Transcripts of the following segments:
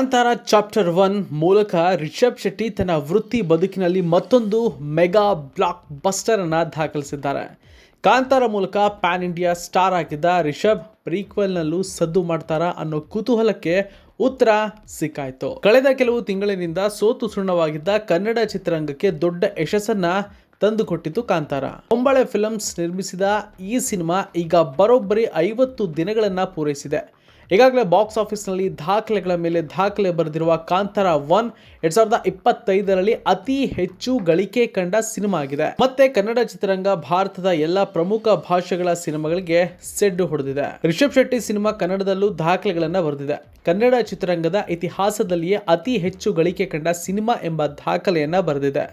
Kantara chapter one ಮೂಲಕ ರಿಷಬ್ ಶೆಟ್ಟಿ ತನ್ನ ವೃತ್ತಿ ಬದುಕಿನಲ್ಲಿ ಮತ್ತೊಂದು ಮೆಗಾ ಬ್ಲಾಕ್ ಬಸ್ಟರ್ ಅನ್ನ ದಾಖಲಿಸಿದ್ದಾರೆ. ಕಾಂತಾರ ಮೂಲಕ ಪ್ಯಾನ್ ಇಂಡಿಯಾ ಸ್ಟಾರ್ ಆಗಿದ್ದ ರಿಷಬ್ ಪ್ರೀಕ್ವೆಲ್ನಲ್ಲೂ ಸದ್ದು ಮಾಡ್ತಾರಾ ಅನ್ನೋ ಕುತೂಹಲಕ್ಕೆ ಉತ್ತರ ಸಿಕ್ಕಾಯಿತು. ಕಳೆದ ಕೆಲವು ತಿಂಗಳಿನಿಂದ ಸೋತು ಸುಣ್ಣವಾಗಿದ್ದ ಕನ್ನಡ ಚಿತ್ರರಂಗಕ್ಕೆ ದೊಡ್ಡ ಯಶಸ್ಸನ್ನ ತಂದುಕೊಟ್ಟಿತು ಕಾಂತಾರ. ಹೊಂಬಳೆ ಫಿಲಮ್ಸ್ ನಿರ್ಮಿಸಿದ ಈ ಸಿನಿಮಾ ಈಗ ಬರೋಬ್ಬರಿ ಐವತ್ತು ದಿನಗಳನ್ನು ಪೂರೈಸಿದೆ. ಈಗಾಗಲೇ ಬಾಕ್ಸ್ ಆಫೀಸ್ನಲ್ಲಿ ದಾಖಲೆಗಳ ಮೇಲೆ ದಾಖಲೆ ಬರೆದಿರುವ ಕಾಂತಾರ ಒನ್, ಎರಡ್ ಸಾವಿರದ ಇಪ್ಪತ್ತೈದರಲ್ಲಿ ಅತಿ ಹೆಚ್ಚು ಗಳಿಕೆ ಕಂಡ ಸಿನಿಮಾ ಆಗಿದೆ. ಮತ್ತೆ ಕನ್ನಡ ಚಿತ್ರರಂಗ ಭಾರತದ ಎಲ್ಲ ಪ್ರಮುಖ ಭಾಷೆಗಳ ಸಿನಿಮಾಗಳಿಗೆ ಸೆಡ್ಡು ಹೊಡೆದಿದೆ. ರಿಷಬ್ ಶೆಟ್ಟಿ ಸಿನಿಮಾ ಕನ್ನಡದಲ್ಲೂ ದಾಖಲೆಗಳನ್ನ ಬರೆದಿದೆ. ಕನ್ನಡ ಚಿತ್ರರಂಗದ ಇತಿಹಾಸದಲ್ಲಿಯೇ ಅತಿ ಹೆಚ್ಚು ಗಳಿಕೆ ಕಂಡ ಸಿನಿಮಾ ಎಂಬ ದಾಖಲೆಯನ್ನ ಬರೆದಿದೆ.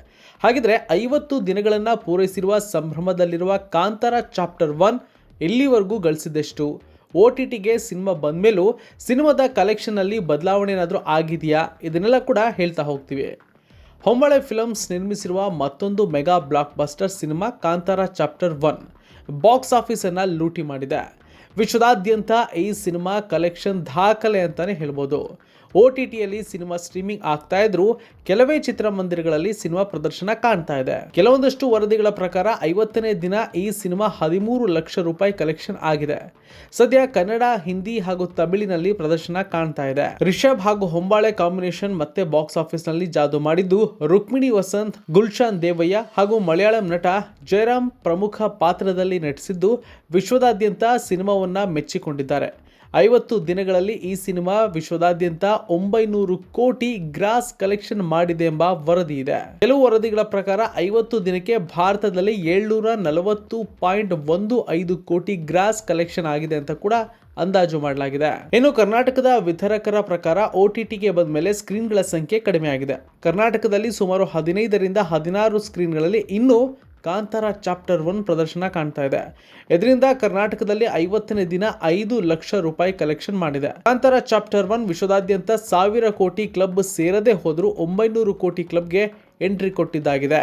ಹಾಗಿದ್ರೆ ಐವತ್ತು ದಿನಗಳನ್ನ ಪೂರೈಸಿರುವ ಸಂಭ್ರಮದಲ್ಲಿರುವ ಕಾಂತಾರ ಚಾಪ್ಟರ್ ಒನ್ ಎಲ್ಲಿವರೆಗೂ ಗಳಿಸಿದೆಷ್ಟು? ಒ ಟಿ ಟಿಗೆ ಸಿನಿಮಾ ಬಂದಮೇಲೂ ಸಿನಿಮಾದ ಕಲೆಕ್ಷನ್ನಲ್ಲಿ ಬದಲಾವಣೆ ಏನಾದರೂ ಆಗಿದೆಯಾ? ಇದನ್ನೆಲ್ಲ ಕೂಡ ಹೇಳ್ತಾ ಹೋಗ್ತೀವಿ. ಹೊಂಬಳೆ ಫಿಲಮ್ಸ್ ನಿರ್ಮಿಸಿರುವ ಮತ್ತೊಂದು mega blockbuster cinema Kantara chapter one box ಆಫೀಸನ್ನು ಲೂಟಿ ಮಾಡಿದೆ. ವಿಶ್ವದಾದ್ಯಂತ ಈ ಸಿನಿಮಾ ಕಲೆಕ್ಷನ್ ದಾಖಲೆ ಅಂತಲೇ ಹೇಳ್ಬೋದು. ಒ ಟಿ ಟಿಯಲ್ಲಿ ಸಿನಿಮಾ ಸ್ಟ್ರೀಮಿಂಗ್ ಆಗ್ತಾ ಇದ್ರು ಕೆಲವೇ ಚಿತ್ರಮಂದಿರಗಳಲ್ಲಿ ಸಿನಿಮಾ ಪ್ರದರ್ಶನ ಕಾಣ್ತಾ ಇದೆ. ಕೆಲವೊಂದಷ್ಟು ವರದಿಗಳ ಪ್ರಕಾರ ಐವತ್ತನೇ ದಿನ ಈ ಸಿನಿಮಾ ಹದಿಮೂರು ಲಕ್ಷ ರೂಪಾಯಿ ಕಲೆಕ್ಷನ್ ಆಗಿದೆ. ಸದ್ಯ ಕನ್ನಡ, ಹಿಂದಿ ಹಾಗೂ ತಮಿಳಿನಲ್ಲಿ ಪ್ರದರ್ಶನ ಕಾಣ್ತಾ ಇದೆ. ರಿಷಬ್ ಹಾಗೂ ಹೊಂಬಾಳೆ ಕಾಂಬಿನೇಷನ್ ಮತ್ತೆ ಬಾಕ್ಸ್ ಆಫೀಸ್ನಲ್ಲಿ ಜಾದು ಮಾಡಿದ್ದು ರುಕ್ಮಿಣಿ ವಸಂತ್, ಗುಲ್ಶಾನ್ ದೇವಯ್ಯ ಹಾಗೂ ಮಲಯಾಳಂ ನಟ ಜಯರಾಮ್ ಪ್ರಮುಖ ಪಾತ್ರದಲ್ಲಿ ನಟಿಸಿದ್ದು ವಿಶ್ವದಾದ್ಯಂತ ಸಿನಿಮಾವನ್ನ ಮೆಚ್ಚಿಕೊಂಡಿದ್ದಾರೆ. ಐವತ್ತು ದಿನಗಳಲ್ಲಿ ಈ ಸಿನಿಮಾ ವಿಶ್ವದಾದ್ಯಂತ ಒಂಬೈನೂರು ಕೋಟಿ ಗ್ರಾಸ್ ಕಲೆಕ್ಷನ್ ಮಾಡಿದೆ ಎಂಬ ವರದಿ ಇದೆ. ಕೆಲವು ವರದಿಗಳ ಪ್ರಕಾರ ಐವತ್ತು ದಿನಕ್ಕೆ ಭಾರತದಲ್ಲಿ ಏಳ್ನೂರ ನಲವತ್ತು ಪಾಯಿಂಟ್ ಒಂದು ಐದು ಕೋಟಿ ಗ್ರಾಸ್ ಕಲೆಕ್ಷನ್ ಆಗಿದೆ ಅಂತ ಕೂಡ ಅಂದಾಜು ಮಾಡಲಾಗಿದೆ. ಇನ್ನು ಕರ್ನಾಟಕದ ವಿತರಕರ ಪ್ರಕಾರ ಒ ಟಿ ಟಿಗೆ ಬಂದ ಮೇಲೆ ಸ್ಕ್ರೀನ್ಗಳ ಸಂಖ್ಯೆ ಕಡಿಮೆ ಆಗಿದೆ ಕರ್ನಾಟಕದಲ್ಲಿ ಸುಮಾರು ಹದಿನೈದರಿಂದ ಹದಿನಾರು ಸ್ಕ್ರೀನ್ಗಳಲ್ಲಿ ಇನ್ನೂ ಕಾಂತಾರ ಚಾಪ್ಟರ್ ಒನ್ ಪ್ರದರ್ಶನ ಕಾಣ್ತಾ ಇದೆ. ಇದರಿಂದ ಕರ್ನಾಟಕದಲ್ಲಿ ಐವತ್ತನೇ ದಿನ ಐದು ಲಕ್ಷ ರೂಪಾಯಿ ಕಲೆಕ್ಷನ್ ಮಾಡಿದೆ. ಕಾಂತಾರ ಚಾಪ್ಟರ್ ಒನ್ ವಿಶ್ವದಾದ್ಯಂತ ಸಾವಿರ ಕೋಟಿ ಕ್ಲಬ್ ಸೇರದೆ ಹೋದರೂ ಒಂಬೈನೂರು ಕೋಟಿ ಕ್ಲಬ್ಗೆ ಎಂಟ್ರಿ ಕೊಟ್ಟಿದ್ದಾಗಿದೆ.